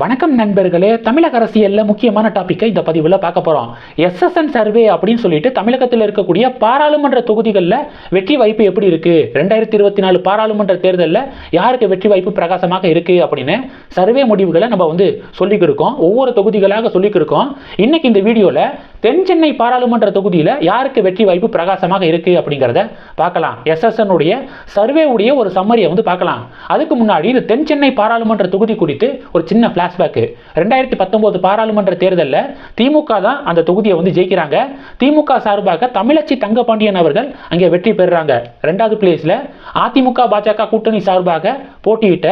வணக்கம் நண்பர்களே தமிழக அரசியலில் முக்கியமான டாப்பிக்கை இந்த பதிவில் பார்க்க போகிறோம் எஸ்எஸ்என் சர்வே அப்படின்னு சொல்லிட்டு தமிழகத்தில் இருக்கக்கூடிய பாராளுமன்ற தொகுதிகளில் வெற்றி வாய்ப்பு எப்படி இருக்குது ரெண்டாயிரத்தி இருபத்தி நாலு பாராளுமன்ற தேர்தலில் யாருக்கு வெற்றி வாய்ப்பு பிரகாசமாக இருக்குது அப்படின்னு சர்வே முடிவுகளை நம்ம வந்து சொல்லிக்கிருக்கோம். ஒவ்வொரு தொகுதிகளாக சொல்லிக்கிருக்கோம். இன்றைக்கி இந்த வீடியோவில் தென் சென்னை பாராளுமன்ற தொகுதியில் யாருக்கு வெற்றி வாய்ப்பு பிரகாசமாக இருக்குது அப்படிங்கிறத பார்க்கலாம். எஸ்எஸ்என்னுடைய சர்வே உடைய ஒரு சம்மரியை வந்து பார்க்கலாம். அதுக்கு முன்னாடி இந்த தென் சென்னை பாராளுமன்ற தொகுதி குறித்து ஒரு சின்ன ஃப்ளாஷ்பேக்கு ரெண்டாயிரத்தி பத்தொம்போது பாராளுமன்ற தேர்தலில் திமுக தான் அந்த தொகுதியை வந்து ஜெயிக்கிறாங்க. திமுக சார்பாக தமிழச்சி தங்கபாண்டியன் அவர்கள் அங்கே வெற்றி பெறுறாங்க. ரெண்டாவது பிளேஸில் அதிமுக பாஜக கூட்டணி சார்பாக போட்டியிட்ட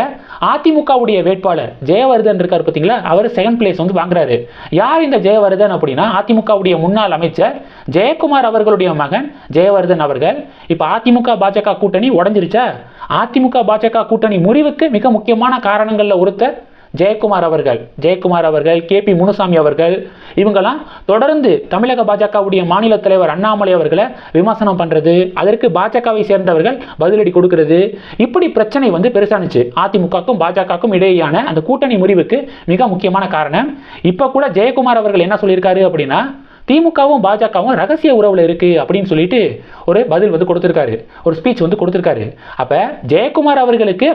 அதிமுகவுடைய வேட்பாளர் ஜெயவர்தன் இருக்கார் பார்த்தீங்களா அவர் செகண்ட் பிளேஸ் வந்து வாங்குறாரு. யார் இந்த ஜெயவர்தன் அப்படின்னா அதிமுக அதிமுகவுடைய முன்னாள் அமைச்சர் ஜெயக்குமார் அவர்களுடைய மகன் ஜெயவர்தன் அவர்கள். இப்போ அதிமுக பாஜக கூட்டணி உடஞ்சிருச்சா? அதிமுக பாஜக கூட்டணி முறிவுக்கு மிக முக்கியமான காரணங்களில் ஒருத்தர் ஜெயக்குமார் அவர்கள். ஜெயக்குமார் அவர்கள் கே பி முனுசாமி அவர்கள். இவங்கெல்லாம் தொடர்ந்து தமிழக பாஜகவுடைய மாநில தலைவர் அண்ணாமலை அவர்களை விமர்சனம் பண்ணுறது அதற்கு பாஜகவை சேர்ந்தவர்கள் பதிலடி கொடுக்கறது. இப்படி பிரச்சனை வந்து பெருசானுச்சு. அதிமுகக்கும் பாஜகவுக்கும் இடையேயான அந்த கூட்டணி முறிவுக்கு மிக முக்கியமான காரணம். இப்போ கூட ஜெயக்குமார் அவர்கள் என்ன சொல்லியிருக்காரு அப்படின்னா திமுகவும் பாஜகவும் ரகசிய உறவில் இருக்கு அப்படின்னு சொல்லிட்டு ஒரு பதில் வந்து கொடுத்துருக்காரு. ஒரு ஸ்பீச் வந்து கொடுத்துருக்காரு. அப்போ ஜெயக்குமார் அவர்களுக்கு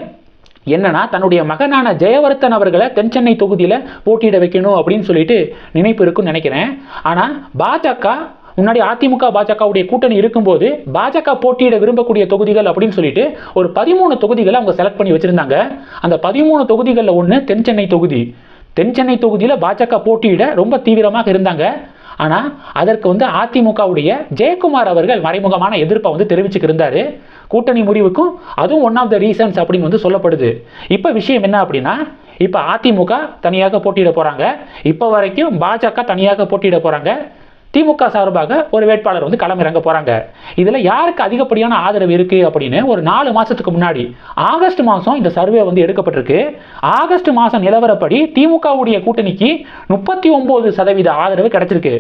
என்னன்னா தன்னுடைய மகனான ஜெயவர்த்தன் அவர்களை தென் சென்னை தொகுதியில் போட்டியிட வைக்கணும் அப்படின்னு சொல்லிட்டு நினைப்பு இருக்குன்னு நினைக்கிறேன். ஆனால் பாஜக முன்னாடி அதிமுக பாஜகவுடைய கூட்டணி இருக்கும்போது பாஜக போட்டியிட விரும்பக்கூடிய தொகுதிகள் அப்படின்னு சொல்லிட்டு ஒரு பதிமூணு தொகுதிகளை அவங்க செலக்ட் பண்ணி வச்சுருந்தாங்க. அந்த பதிமூணு தொகுதிகளில் ஒன்று தென் சென்னை தொகுதி. தென் சென்னை தொகுதியில் பாஜக போட்டியிட ரொம்ப தீவிரமாக இருந்தாங்க. ஆனால் அதற்கு வந்து அதிமுகவுடைய ஜெயக்குமார் அவர்கள் மறைமுகமான எதிர்ப்பை வந்து தெரிவிச்சுக்கிருந்தாரு கூட்டணி முடிவுக்கும் அதுவும் ஒன் ஆஃப் த ரீசன்ஸ் அப்படின்னு வந்து சொல்லப்படுது. இப்போ விஷயம் என்ன அப்படின்னா இப்போ அதிமுக தனியாக போட்டியிட போகிறாங்க இப்போ வரைக்கும் பாஜக தனியாக போட்டியிட போகிறாங்க திமுக சார்பாக ஒரு வேட்பாளர் வந்து களமிறங்க போகிறாங்க இதில் யாருக்கு அதிகப்படியான ஆதரவு இருக்குது அப்படின்னு ஒரு நாலு மாதத்துக்கு முன்னாடி ஆகஸ்ட் மாதம் இந்த சர்வே வந்து எடுக்கப்பட்டிருக்கு. ஆகஸ்ட் மாதம் நிலவரப்படி திமுகவுடைய கூட்டணிக்கு முப்பத்தி ஒம்பது சதவீத ஆதரவு கிடைச்சிருக்கு.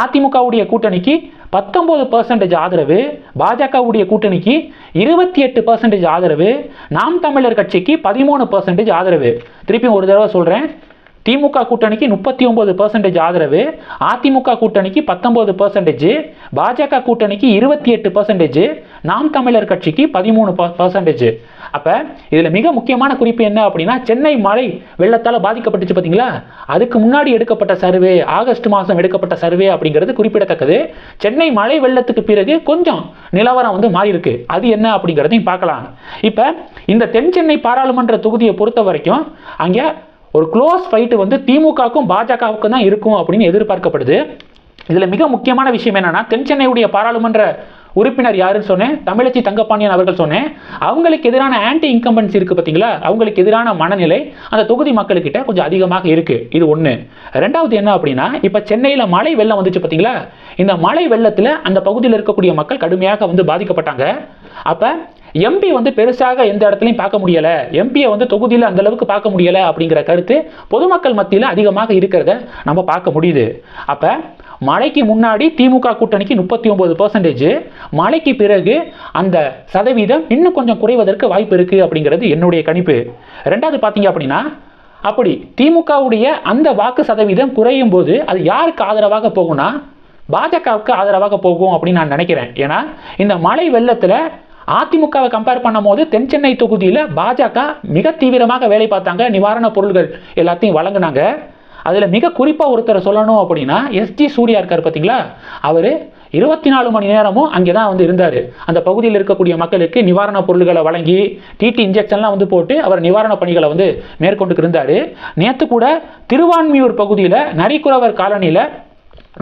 அதிமுகவுடைய கூட்டணிக்கு பத்தொம்பது பர்சன்டேஜ் ஆதரவு பாஜகவுடைய கூட்டணிக்கு இருபத்தி எட்டு பர்சன்டேஜ் ஆதரவு நாம் தமிழர் கட்சிக்கு பதிமூணு பர்சன்டேஜ் ஆதரவு. திருப்பியும் ஒரு தடவை சொல்கிறேன் திமுக கூட்டணிக்கு முப்பத்தி ஒன்பது பர்சன்டேஜ் ஆதரவு அதிமுக கூட்டணிக்கு பத்தொன்பது பர்சன்டேஜ் பாஜக கூட்டணிக்கு இருபத்தி எட்டு பர்சன்டேஜ் நாம் தமிழர் கட்சிக்கு பதிமூணு பர்சன்டேஜ் அப்போ இதில் மிக முக்கியமான குறிப்பு என்ன அப்படின்னா சென்னை மழை வெள்ளத்தால் பாதிக்கப்பட்டுச்சு பார்த்தீங்களா அதுக்கு முன்னாடி எடுக்கப்பட்ட சர்வே ஆகஸ்ட் மாதம் எடுக்கப்பட்ட சர்வே அப்படிங்கிறது குறிப்பிடத்தக்கது. சென்னை மழை வெள்ளத்துக்கு பிறகு கொஞ்சம் நிலவரம் வந்து மாறி இருக்கு. அது என்ன அப்படிங்கிறதையும் பார்க்கலாம். இப்போ இந்த தென் சென்னை பாராளுமன்ற தொகுதியை பொறுத்த வரைக்கும் அங்கே ஒரு க்ளோஸ் ஃபைட்டு வந்து திமுகவுக்கும் பாஜகவுக்கும் தான் இருக்கும் அப்படின்னு எதிர்பார்க்கப்படுது. இதில் மிக முக்கியமான விஷயம் என்னன்னா தென் சென்னையுடைய பாராளுமன்ற உறுப்பினர் யாருன்னு சொன்னேன். தமிழச்சி தங்கப்பாண்டியன் அவர்கள் சொன்னேன். அவங்களுக்கு எதிரான ஆன்டி இன்கம்பன்சி இருக்குது பார்த்தீங்களா அவங்களுக்கு எதிரான மனநிலை அந்த தொகுதி மக்கள்கிட்ட கொஞ்சம் அதிகமாக இருக்குது இது ஒன்று ரெண்டாவது என்ன அப்படின்னா இப்போ சென்னையில் மழை வெள்ளம் வந்துச்சு பார்த்தீங்களா இந்த மழை வெள்ளத்தில் அந்த பகுதியில் இருக்கக்கூடிய மக்கள் கடுமையாக வந்து பாதிக்கப்பட்டாங்க. அப்போ எம்பி வந்து பெருசாக எந்த இடத்துலையும் பார்க்க முடியல. எம்பியை வந்து தொகுதியில் அந்த அளவுக்கு பார்க்க முடியல அப்படிங்கிற கருத்து பொதுமக்கள் மத்தியில் அதிகமாக இருக்கிறத நம்ம பார்க்க முடியுது. அப்போ மழைக்கு முன்னாடி திமுக கூட்டணிக்கு முப்பத்தி ஒன்பது பர்சன்டேஜ் மழைக்கு பிறகு அந்த சதவீதம் இன்னும் கொஞ்சம் குறைவதற்கு வாய்ப்பு இருக்குது அப்படிங்கிறது என்னுடைய கணிப்பு. ரெண்டாவது பார்த்தீங்க அப்படின்னா அப்படி திமுகவுடைய அந்த வாக்கு சதவீதம் குறையும் போது அது யாருக்கு ஆதரவாக போகும்னா பாஜகவுக்கு ஆதரவாக போகும் அப்படின்னு நான் நினைக்கிறேன். ஏன்னா இந்த மழை வெள்ளத்தில் அதிமுகவை கம்பேர் பண்ணும்போது தென் சென்னை தொகுதியில் பாஜக மிக தீவிரமாக வேலை பார்த்தாங்க. நிவாரணப் பொருள்கள் எல்லாத்தையும் வழங்கினாங்க. அதில் மிக குறிப்பாக ஒருத்தரை சொல்லணும் அப்படின்னா எஸ்டி சூர்யா இருக்கார் பார்த்தீங்களா அவர் இருபத்தி நாலு மணி நேரமும் அங்கே தான் வந்து இருந்தார். அந்த பகுதியில் இருக்கக்கூடிய மக்களுக்கு நிவாரணப் பொருள்களை வழங்கி டிடி இன்ஜெக்ஷன்லாம் வந்து போட்டு அவர் நிவாரணப் பணிகளை வந்து மேற்கொண்டு இருந்தார். நேற்று கூட திருவான்மியூர் பகுதியில் நரிக்குறவர் காலனியில்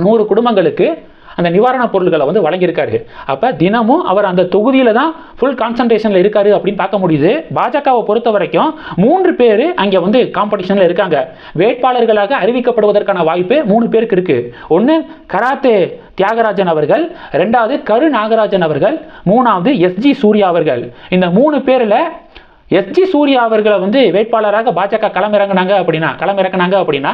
நூறு குடும்பங்களுக்கு அந்த நிவாரணப் பொருட்களை வந்து வழங்கியிருக்காரு. அப்போ தினமும் அவர் அந்த தொகுதியில் தான் ஃபுல் கான்சன்ட்ரேஷனில் இருக்காரு அப்படின்னு பார்க்க முடியுது. பாஜகவை பொறுத்த வரைக்கும் மூன்று பேர் அங்கே வந்து காம்படிஷனில் இருக்காங்க. வேட்பாளர்களாக அறிவிக்கப்படுவதற்கான வாய்ப்பு மூணு பேருக்கு இருக்கு. ஒன்று கராத்தே தியாகராஜன் அவர்கள் ரெண்டாவது கரு நாகராஜன் அவர்கள் மூணாவது எஸ்ஜி சூர்யா அவர்கள். இந்த மூணு பேரில் எஸ்ஜி சூர்யா அவர்களை வந்து வேட்பாளராக பாஜக களமிறங்கினாங்க அப்படின்னா களமிறக்கினாங்க அப்படின்னா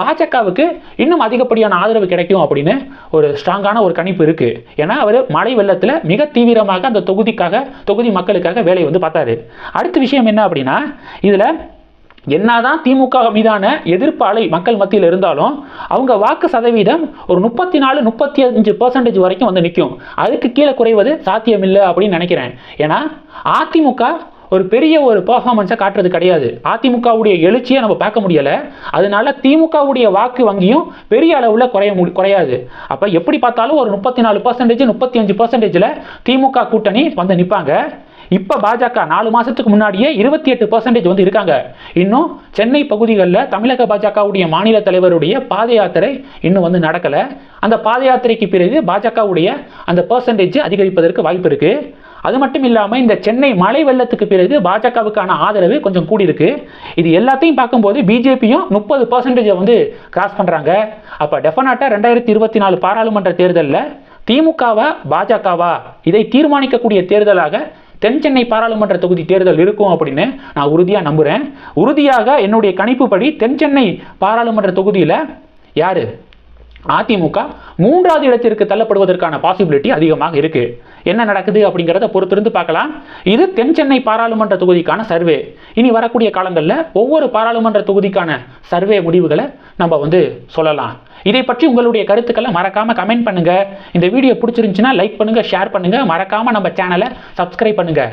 பாஜகவுக்கு இன்னும் அதிகப்படியான ஆதரவு கிடைக்கும் அப்படின்னு ஒரு ஸ்ட்ராங்கான ஒரு கணிப்பு இருக்கு. ஏன்னா அவர் மழை வெள்ளத்தில் மிக தீவிரமாக அந்த தொகுதிக்காக தொகுதி மக்களுக்காக வேலையை வந்து பார்த்தாரு. அடுத்த விஷயம் என்ன அப்படின்னா இதில் என்னதான் திமுக மீதான எதிர்ப்பு அலை மக்கள் மத்தியில் இருந்தாலும் அவங்க வாக்கு சதவீதம் ஒரு முப்பத்தி நாலு முப்பத்தி அஞ்சு பர்சன்டேஜ் வரைக்கும் வந்து நிற்கும் அதுக்கு கீழே குறைவது சாத்தியமில்லை அப்படின்னு நினைக்கிறேன். ஏன்னா அதிமுக ஒரு பெரிய ஒரு பர்ஃபார்மன்ஸை காட்டுறது கிடையாது. அதிமுகவுடைய எழுச்சியை நம்ம பார்க்க முடியலை. அதனால திமுகவுடைய வாக்கு வங்கியும் பெரிய அளவில் குறைய மு குறையாது. அப்போ எப்படி பார்த்தாலும் ஒரு முப்பத்தி நாலு பர்சன்டேஜ் முப்பத்தி அஞ்சு பர்சன்டேஜில் திமுக கூட்டணி வந்து நிற்பாங்க. இப்போ பாஜக நாலு மாதத்துக்கு முன்னாடியே இருபத்தி எட்டு பர்சன்டேஜ் வந்து இருக்காங்க. இன்னும் சென்னை பகுதிகளில் தமிழக பாஜகவுடைய மாநில தலைவருடைய பாத யாத்திரை இன்னும் வந்து நடக்கலை. அந்த பாத யாத்திரைக்கு பிறகு பாஜகவுடைய அந்த பர்சன்டேஜ் அதிகரிப்பதற்கு வாய்ப்பு இருக்குது அது மட்டும் இல்லாமல் இந்த சென்னை மழை வெள்ளத்துக்கு பிறகு பாஜகவுக்கான ஆதரவு கொஞ்சம் கூடியிருக்கு. இது எல்லாத்தையும் பார்க்கும்போது பிஜேபியும் முப்பது பர்சன்டேஜை வந்து கிராஸ் பண்ணுறாங்க அப்போ டெஃபினட்டாக ரெண்டாயிரத்தி இருபத்தி நாலு பாராளுமன்ற தேர்தலில் திமுகவா பாஜகவா? இதை தீர்மானிக்கக்கூடிய தேர்தலாக தென் சென்னை பாராளுமன்ற தொகுதி தேர்தல் இருக்கும் அப்படின்னு நான் உறுதியாக நம்புகிறேன் உறுதியாக என்னுடைய கணிப்புப்படி தென் சென்னை பாராளுமன்ற தொகுதியில் யார்? அதிமுக. மூன்றாவது இடத்திற்கு தள்ளப்படுவதற்கான பாசிபிலிட்டி அதிகமாக இருக்குது என்ன நடக்குது அப்படிங்கிறத பொறுத்திருந்து பார்க்கலாம். இது தென் சென்னை பாராளுமன்ற தொகுதிக்கான சர்வே. இனி வரக்கூடிய காலங்களில் ஒவ்வொரு பாராளுமன்ற தொகுதிக்கான சர்வே முடிவுகளை நம்ம வந்து சொல்லலாம். இதை பற்றி உங்களுடைய கருத்துக்களை மறக்காமல் கமெண்ட் பண்ணுங்கள் இந்த வீடியோ பிடிச்சிருந்துச்சுன்னா லைக் பண்ணுங்கள் ஷேர் பண்ணுங்கள் மறக்காமல் நம்ம சேனலை சப்ஸ்கிரைப் பண்ணுங்கள்